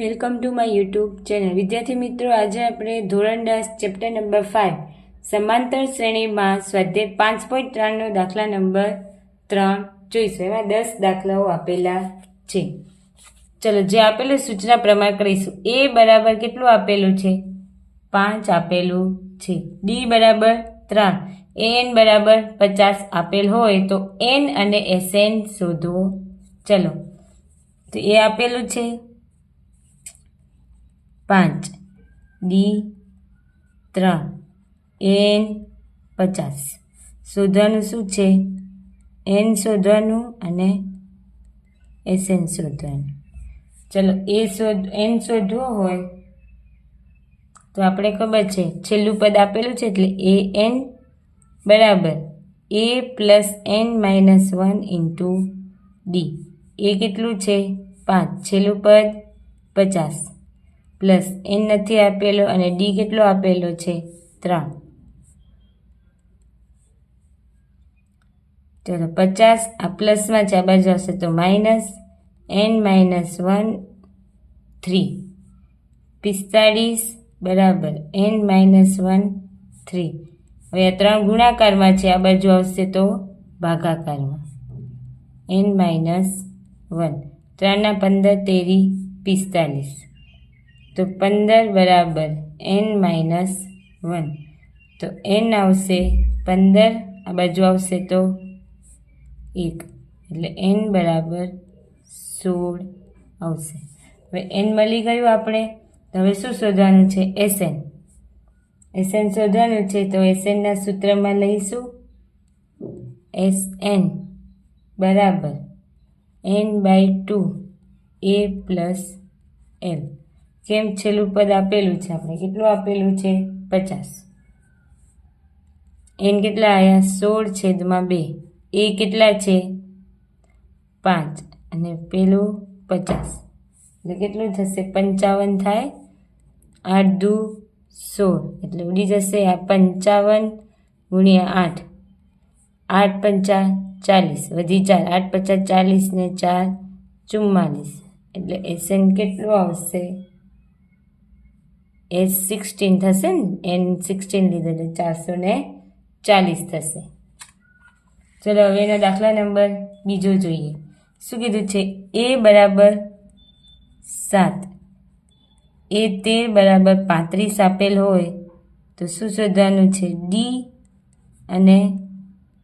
Welcome to my YouTube channel. વિદ્યાર્થી મિત્રો, આજે આપણે ધોરણ દસ, ચેપ્ટર નંબર ફાઇવ સમાંતર શ્રેણીમાં સ્વાધ્યાય પાંચ પોઈન્ટ ત્રણનો દાખલા નંબર ત્રણ જોઈશું. એમાં દસ દાખલાઓ આપેલા છે. ચલો, જે આપેલું સૂચના પ્રમાણે કરીશું. એ બરાબર કેટલું આપેલું છે? પાંચ આપેલું છે. ડી બરાબર ત્રણ. એન બરાબર પચાસ આપેલ હોય તો એન અને એસએન શોધવો ચલો, તો એ આપેલું છે? પાંચ, ડી, ત્રણ, એન, પચાસ. શોધવાનું શું છે? એન શોધવાનું અને એસએન શોધવાનું. ચલો, એ શોધ, એન શોધવો હોય તો આપણે ખબર છે, છેલ્લું પદ આપેલું છે એટલે એ એન બરાબર, a plus n minus one into d. A કેટલું છે? પાંચ. છેલ્લું પદ પચાસ. પ્લસ એન નથી આપેલો અને ડી કેટલો આપેલો છે? ત્રણ. ચલો, પચાસ. આ પ્લસમાં છે આ બાજુ આવશે તો minus n minus one three. પિસ્તાળીસ બરાબર એન માઇનસ વન થ્રી. હવે આ ત્રણ ગુણાકારમાં છે, આ બાજુ આવશે તો ભાગાકારમાં. N minus one. ત્રણના પંદર તેરી પિસ્તાલીસ તો પંદર બરાબર એન માઇનસ વન. તો એન આવશે પંદર, આ બાજુ આવશે તો એક. એટલે એન બરાબર સોળ આવશે. હવે એન મળી ગયું આપણે. તો હવે શું શોધવાનું છે? એસએન એસએન શોધવાનું છે તો એસએનના સૂત્રમાં લઈશું. એસ એન બરાબર n by two a plus l. કેમ છેલ્લું પદ આપેલું છે આપણે? કેટલું આપેલું છે? પચાસ. એન કેટલા આવ્યા સોળ છેદમાં બે. એ કેટલા છે? પાંચ. અને પેલું પચાસ. એટલે કેટલું થશે? પંચાવન થાય. આઠ દુ સોળ. એટલે ઉડી જશે આ પંચાવન ગુણ્યા આઠ. આઠ પંચા ચાલીસ. વધી ચાર. આઠ પચાસ ચાલીસ ને ચાર ચુમ્માલીસ. એટલે એસેન કેટલું આવશે? એસ સિક્સટીન થશે ને, એન સિક્સટીન લીધો એટલે ચારસો ને ચાલીસ થશે. ચલો હવે એનો દાખલા નંબર બીજો જોઈએ. શું કીધું છે? એ બરાબર સાત. એ તેર બરાબર પાંત્રીસ આપેલ હોય તો શું શોધવાનું છે? ડી અને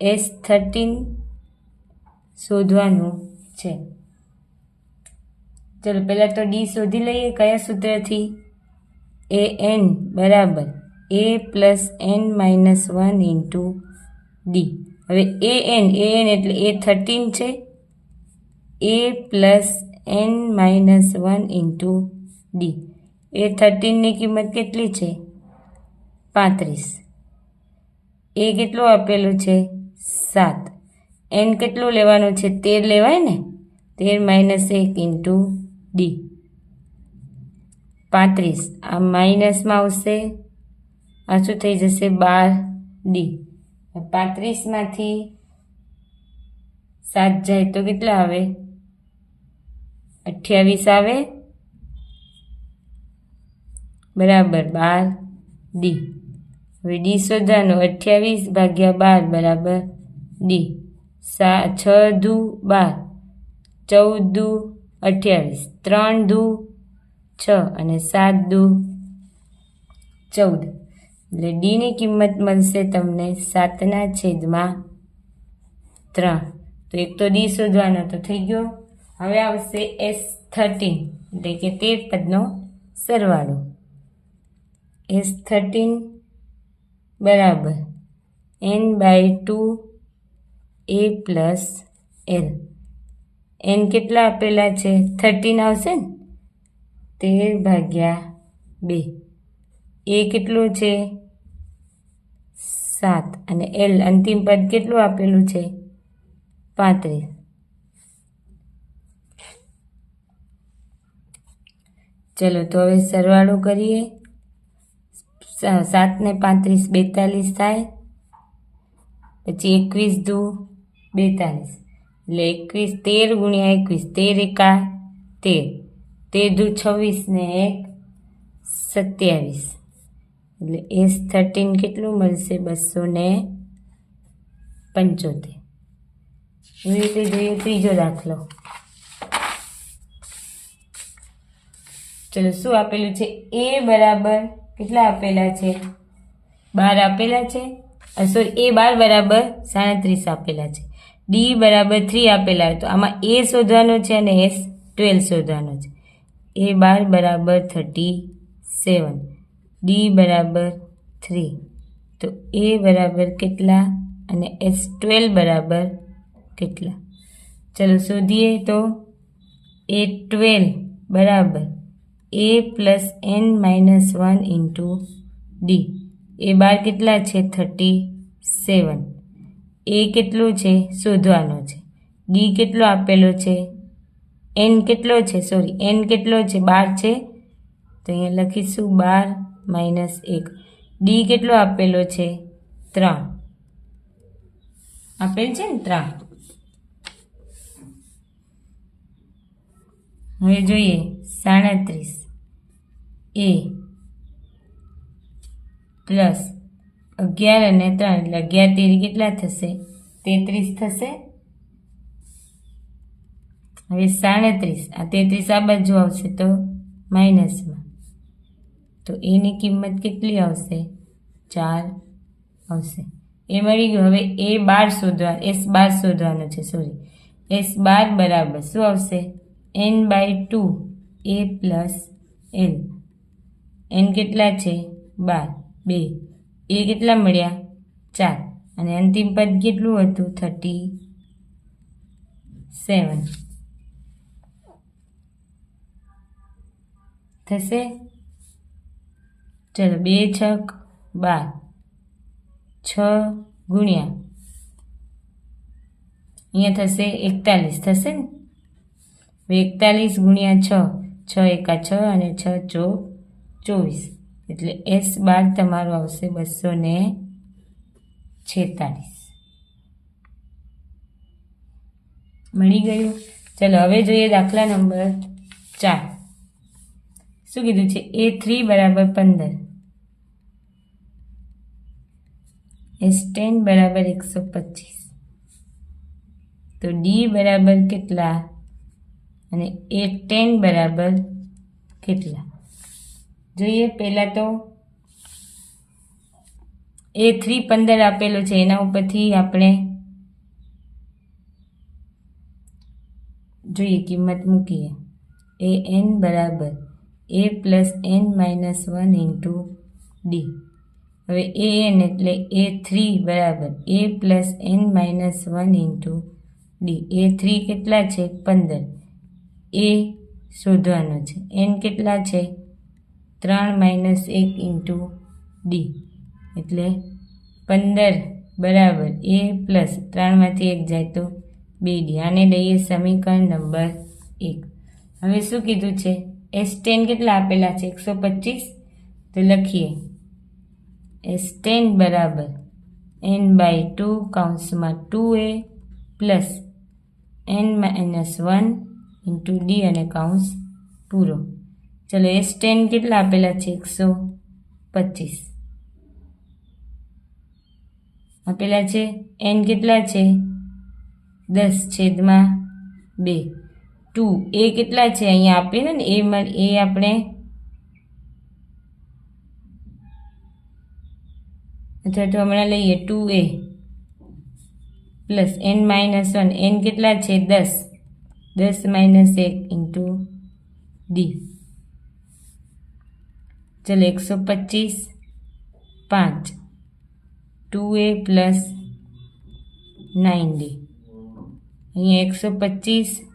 એસ થર્ટીન શોધવાનું છે. ચલો, પહેલાં તો ડી શોધી લઈએ કયા સૂત્રથી? એ એન બરાબર. A plus n minus one into d. હવે એ એન એ એન એટલે એ થર્ટીન છે. A plus n minus one into d. A થર્ટીનની કિંમત કેટલી છે? પાંત્રીસ. એ કેટલું આપેલું છે? સાત. એન કેટલું લેવાનું છે? તેર લેવાય ને? તેર માઇનસ એક ઇન્ટુ ડી. પાંત્રીસ. આ માઇનસમાં આવશે. આ શું થઈ જશે? બાર ડી. પાંત્રીસમાંથી સાત જાય તો કેટલા આવે? અઠ્યાવીસ આવે? બરાબર, બાર ડી. હવે ડી શોધવાનું. અઠ્યાવીસ ભાગ્યા બાર, બરાબર ડી. સા, છ દુ બાર. ચૌદ દુ અઠ્યાવીસ. ત્રણ દુ છ અને સાત દુ ચૌદ. એટલે ડીની કિંમત મળશે તમને સાતના છેદમાં ત્રણ. તો એક તો ડી શોધવાનો તો થઈ ગયો. હવે આવશે એસ થર્ટીન એટલે કે તેર પદનો સરવાળો. એસ થર્ટીન બરાબર. N by two a plus l n કેટલા આપેલા છે? થર્ટીન આવશે ને? તેર ભાગ્યા બે. એ કેટલું છે? સાત. અને એલ અંતિમ પદ કેટલું આપેલું છે? પાંત્રીસ. ચલો, તો હવે સરવાળો કરીએ. સાતને પાંત્રીસ બેતાલીસ થાય. પછી એકવીસ દુ બેતાલીસ. એટલે એકવીસ તેર ગુણ્યા એકવીસ, તેર એકા તેર. તેર દુ છવ્વીસ ને એક સત્યાવીસ. એટલે એસ થર્ટીન કેટલું મળશે? બસો ને પંચોતેર. એવી રીતે જોઈએ ત્રીજો દાખલો. ચલો, શું આપેલું છે? એ બરાબર કેટલા આપેલા છે? બાર આપેલા છે? સોરી એ બાર બરાબર સાડત્રીસ આપેલા છે. ડી બરાબર થ્રી આપેલા તો આમાં એ શોધવાનો છે અને એસ ટ્વેલ્વ શોધવાનો છે. એ બાર બરાબર થર્ટી સેવન. ડી બરાબર થ્રી. તો એ બરાબર કેટલા? અને એસ ટ્વેલ્વ બરાબર કેટલા? ચલો શોધીએ તો. એ ટ્વેલ્વ બરાબર. A plus n minus one into d a બાર કેટલા છે? Thirty seven. એ કેટલું છે? શોધવાનો છે. ડી કેટલો આપેલો છે? એન કેટલો છે? સોરી એન કેટલો છે? બાર છે? તો અહીંયા લખીશું બાર માઇનસ એક. ડી કેટલો આપેલો છે? ત્રણ. આપેલ છે ને ત્રણ? હવે જોઈએ. સાડત્રીસ. એ પ્લસ અગિયાર અને ત્રણ, એટલે અગિયાર તેરી કેટલા થશે? તેત્રીસ થશે. હવે સાડત્રીસ. આ તેત્રીસ આ બાજુ આવશે તો માઇનસમાં. તો એની કિંમત કેટલી આવશે? ચાર આવશે. એ મળી ગયું. હવે એ બાર શોધવા એસ બાર શોધવાનો છે સોરી એસ બાર બરાબર શું આવશે? N by two a plus l n કેટલા છે? બાર. બે. એ કેટલા મળ્યા? ચાર. અને અંતિમ પદ કેટલું હતું? Thirty seven. થશે? ચલો, બે છક બાર. છ ગુણ્યા. અહીંયા થશે એકતાલીસ. થશે ને? એકતાલીસ ગુણ્યા છ. છ એકા છ અને છ ચો ચોવીસ. એટલે એસ બાર તમારું આવશે બસો ને છેતાલીસ. મળી ગયું? ચલો, હવે જોઈએ દાખલા નંબર ચાર. શું કીધું છે? એ થ્રી બરાબર પંદર. એસ ટેન બરાબર એકસો પચીસ. તો ડી બરાબર કેટલા? અને એ ટેન બરાબર કેટલા? જોઈએ પહેલાં તો. એ થ્રી પંદર આપેલો છે, એના ઉપરથી આપણે જોઈએ કિંમત મૂકીએ. એ એન બરાબર a plus n minus one into d હવે એ એન એટલે એ થ્રી બરાબર. A plus n minus one into d a three કેટલા છે? પંદર. એ શોધવાનો છે. એન કેટલા છે? ત્રણ માઇનસ એક ઇન્ટુ ડી એટલે પંદર બરાબર. એ પ્લસ ત્રણમાંથી એક જાય તો બે ડી આને લઈએ સમીકરણ નંબર એક. હવે શું કીધું છે? એસ ટેન કેટલા આપેલા છે? એકસો પચીસ? તો લખીએ. એસ ટેન બરાબર. N by two કાઉન્સમાં two a plus n minus one into d અને કાઉન્સ પૂરો. ચલો એસ ટેન કેટલા આપેલા છે? એકસો પચીસ. આપેલા છે? એન કેટલા છે? દસ છેદમાં બે. ટુ, એ કેટલા છે અહીંયા આપેલા ને, એ એ આપણે અથવા તો હમણાં લઈએ, two a plus n minus one, n કેટલા છે? દસ. દસ માઇનસ એક ઇન્ટુ ડી. ચલો, એકસો પચીસ, પાંચ. Two a plus nine d. અહીંયા એકસો પચીસ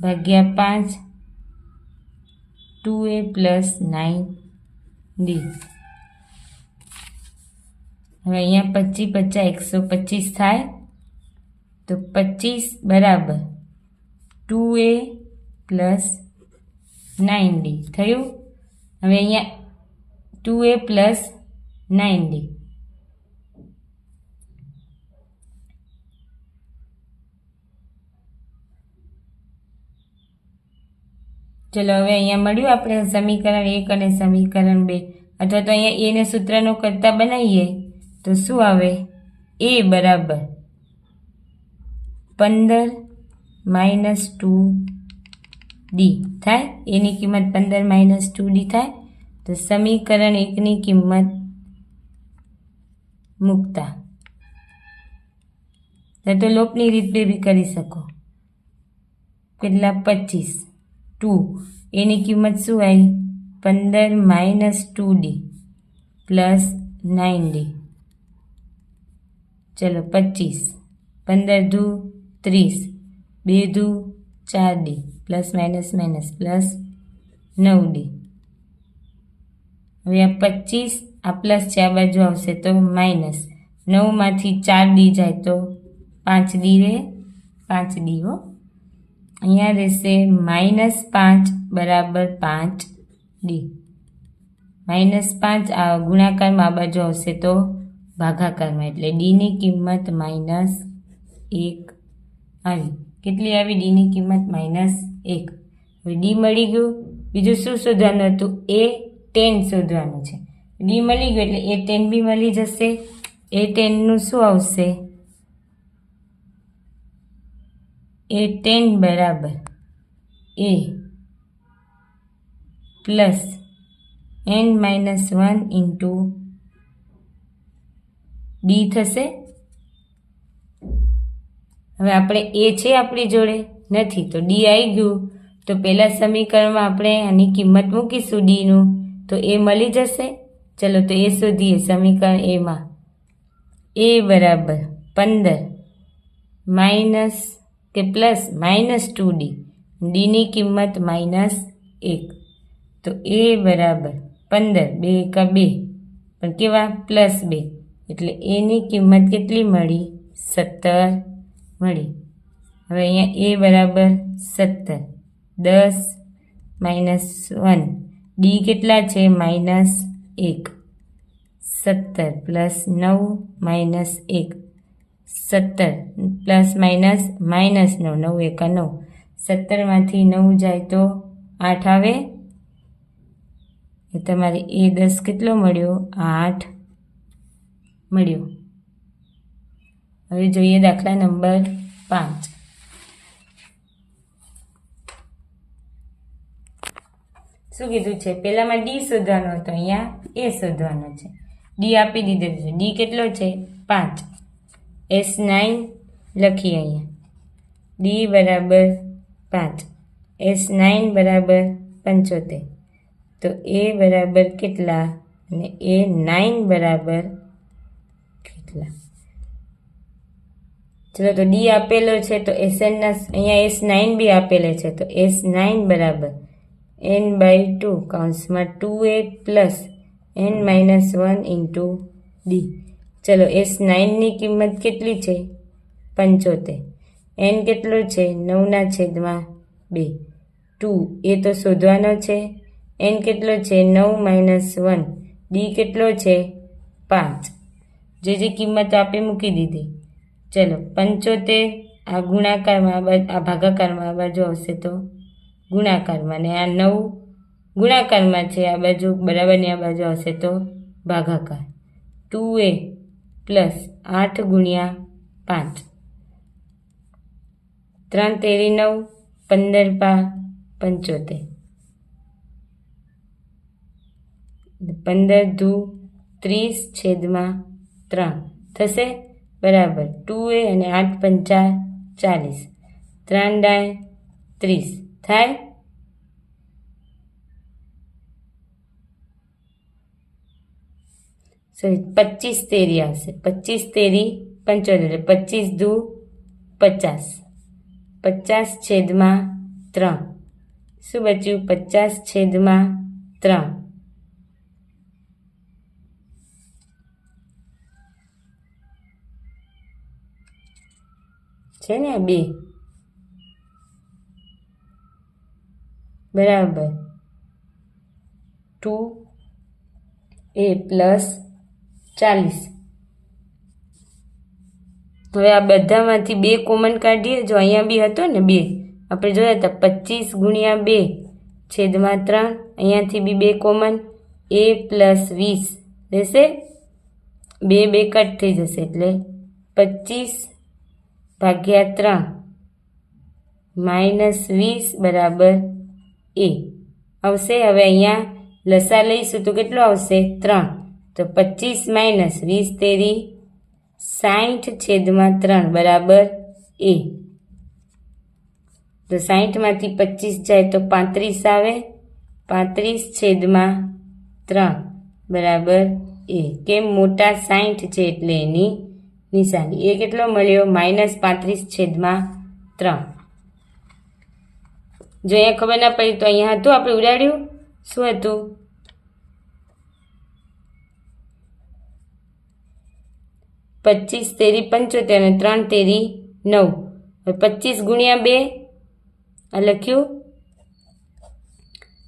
ભાગ્યા પાંચ two a plus nine d હવે અહીંયા પચીસ પચાસ એકસો પચીસ થાય તો પચીસ બરાબર two a plus nine d થયું હવે અહીંયા two a plus nine d ચલો, હવે અહીંયા મળ્યું આપણે સમીકરણ એક અને સમીકરણ બે. અથવા તો અહીંયા એને સૂત્રનો કરતા બનાવીએ. તો શું આવે? એ બરાબર. પંદર માઇનસ ટુ ડી. થાય? એની કિંમત પંદર માઇનસ ટુ ડી થાય? તો સમીકરણ એકની કિંમત મૂકતા. તો લોપની રીત બે બી કરી શકો. કેટલા? પચીસ. ટુ એની કિંમત શું આવી? પંદર minus two d plus nine d ચલો, પચીસ. પંદર દુ ત્રીસ. બે દુ ચાર d plus minus minus plus નવ ડી હવે આ પચીસ, આ પ્લસ છે આ બાજુ આવશે તો માઇનસ નવમાંથી ચાર ડી જાય તો પાંચ ડી રહે, પાંચ ડી હો. અહીંયા રહેશે માઇનસ પાંચ બરાબર પાંચ ડી. માઇનસ પાંચ ગુણાકારમાં આ બાજુ આવશે તો ભાગાકારમાં. એટલે ડીની કિંમત માઇનસ એક આવી. કેટલી આવી? ડીની કિંમત માઇનસ એક. હવે ડી મળી ગયું. બીજું શું શોધવાનું હતું? એ ટેન શોધવાનું છે. ડી મળી ગયું એટલે એ ટેન બી મળી જશે. એ ટેનનું શું આવશે? એ ટેન બરાબર. A plus n minus one into d થશે. હવે આપણે એ છે આપણી જોડે? નથી, તો ડી આવી ગયું. તો પહેલાં સમીકરણમાં આપણે આની કિંમત મૂકીશું ડીનું તો એ મળી જશે. ચલો, તો એ શોધીએ સમીકરણ એમાં. એ બરાબર પંદર માઇનસ કે પ્લસ માઇનસ ટુ ડી. ડીની કિંમત માઇનસ એક. તો એ બરાબર પંદર, બે એકા બે. પણ કેવા? પ્લસ બે. એટલે એની કિંમત કેટલી મળી? સત્તર મળી. હવે અહીંયા એ બરાબર સત્તર. દસ માઇનસ વન. ડી કેટલા છે? માઇનસ એક. સત્તર પ્લસ નવ માઇનસ એક. સત્તર. પ્લસ માઇનસ માઇનસ નવ નવ એક નવ. સત્તરમાંથી નવ જાય તો આઠ આવે. એ તમારે એ દસ કેટલો મળ્યો? આઠ મળ્યો. હવે જોઈએ દાખલા નંબર પાંચ. શું કીધું છે? પહેલામાં ડી શોધવાનો હતો, અહીંયા એ શોધવાનો છે. ડી આપી દીધેલું છે. ડી કેટલો છે? પાંચ. એસ નાઇન લખીએ અહીંયા. ડી બરાબર પાંચ. એસ નાઇન બરાબર પંચોતેર. તો એ બરાબર કેટલા? અને એ નાઇન બરાબર કેટલા? ચલો તો ડી આપેલો છે તો એસ એનના અહીંયા એસ નાઇન બી આપેલો છે. તો એસ નાઇન બરાબર N by two કાઉન્સમાં two a plus n minus one into d. ચલો, એસ નાઇનની કિંમત કેટલી છે? પંચોતેર. એન કેટલો છે? નવના છેદમાં બે. ટુ, એ તો શોધવાનો છે. એન કેટલો છે? નવ માઇનસ વન ડી કેટલો છે? પાંચ. જે જે કિંમત આપે મૂકી દીધી. ચલો, પંચોતેર આ ગુણાકારમાં આ ભાગાકારમાં આ બાજુ આવશે તો ગુણાકારમાં. ને આ નવ ગુણાકારમાં છે આ બાજુ બરાબરની આ બાજુ આવશે તો ભાગાકાર. ટુ એ પ્લસ આઠ ગુણ્યા પાંચ. ત્રણ તેરી નવ પંદર પા પંચોતેર. પંદર દુ, ત્રીસ છેદમાં ત્રણ. થશે? બરાબર. ટુ એ અને આઠ પંચા ચાલીસ. ત્રણ ડાય ત્રીસ. થાય? સોરી પચીસ તેરી આવશે પચીસ તેરી પંચોતેર પચીસ દુ પચાસ પચાસ છેદમાં ત્રણ શું બચ્યું પચાસ છેદમાં ત્રણ છે ને બે બરાબર ટુ એ પ્લસ ચાલીસ. હવે આ બધામાંથી બે કોમન કાઢીએ. જો અહીંયા બી હતો ને બે, આપણે જોયા હતા પચીસ ગુણ્યા બે છેદમાં ત્રણ, અહીંયાથી બી બે કોમન એ પ્લસ વીસ. રહેશે? બે બે કટ થઈ જશે એટલે પચીસ ભાગ્યા ત્રણ માઇનસ વીસ બરાબર એ. આવશે? હવે અહીંયા લસા લઈશું તો કેટલો આવશે? ત્રણ. તો પચીસ માઇનસ વીસ તેરી સાઠ છેદમાં ત્રણ બરાબર એ. તો સાહીઠમાંથી પચીસ જાય તો પાંત્રીસ આવે. પાંત્રીસ છેદમાં ત્રણ બરાબર એ. કેમ મોટા સાઠ છે એટલે એની નિશાની. એ કેટલો મળ્યો? માઇનસ પાંત્રીસ છેદમાં ત્રણ. જો અહીંયા ખબર ના પડી તો અહીંયા હતું? આપણે ઉડાડ્યું? શું હતું? પચીસ તેરી પંચોતેર અને ત્રણ તેરી નવ. હવે પચીસ ગુણ્યા બે, આ લખ્યું?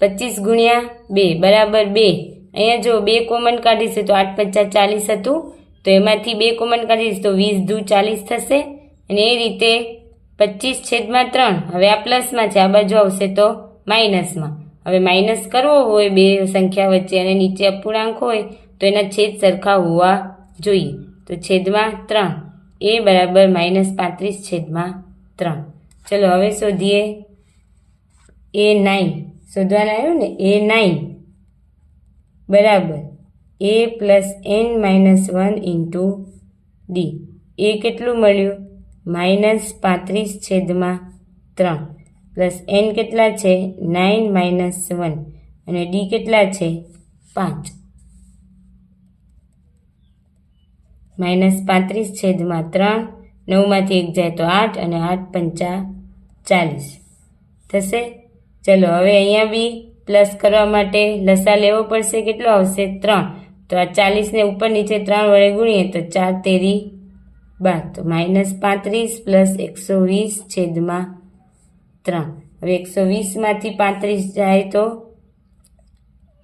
પચીસ ગુણ્યા બે, બરાબર બે. અહીંયા જો બે કોમન કાઢીશું તો આઠ પચાસ ચાલીસ હતું. તો એમાંથી બે કોમન કાઢીશ તો વીસ દુ ચાલીસ થશે. અને એ રીતે પચીસ છેદમાં ત્રણ. હવે આ પ્લસમાં છે, આ બાજુ આવશે તો માઇનસમાં. હવે માઇનસ કરવો હોય બે સંખ્યા વચ્ચે અને નીચે અપૂર્ણાંક હોય તો એના છેદ સરખા હોવા જોઈએ. તો છેદમાં ત્રણ. એ બરાબર માઇનસ પાંત્રીસ છેદમાં ત્રણ. ચલો હવે શોધીએ. A nine. શોધવાના આવ્યું ને? A nine. બરાબર. A plus n minus one into d. A કેટલું મળ્યું? માઇનસ પાંત્રીસ છેદમાં ત્રણ. પ્લસ એન કેટલા છે? Nine minus one. અને ડી કેટલા છે? પાંચ. માઇનસ પાંત્રીસ છેદમાં ત્રણ, નવમાંથી એક જાય તો આઠ અને આઠ પંચા ચાલીસ. થશે? ચલો, હવે અહીંયા બી પ્લસ કરવા માટે લસા લેવો પડશે, કેટલો આવશે? ત્રણ. તો આ ચાલીસને ઉપર નીચે ત્રણ વડે ગુણીએ તો ચાર તેરી બાર. તો માઇનસ પાંત્રીસ પ્લસ એકસો વીસ છેદમાં ત્રણ. હવે એકસો વીસમાંથી પાંત્રીસ જાય તો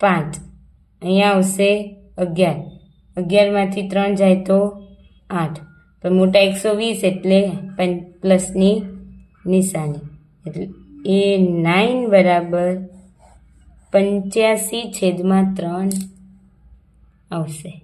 પાંચ. અહીંયા આવશે અગિયાર. અગિયારમાંથી ત્રણ જાય તો આઠ. પણ મોટા એકસો વીસ એટલે પ્લસની નિશાની. એટલે એ નાઇન બરાબર પંચ્યાસી છેદમાં ત્રણ આવશે.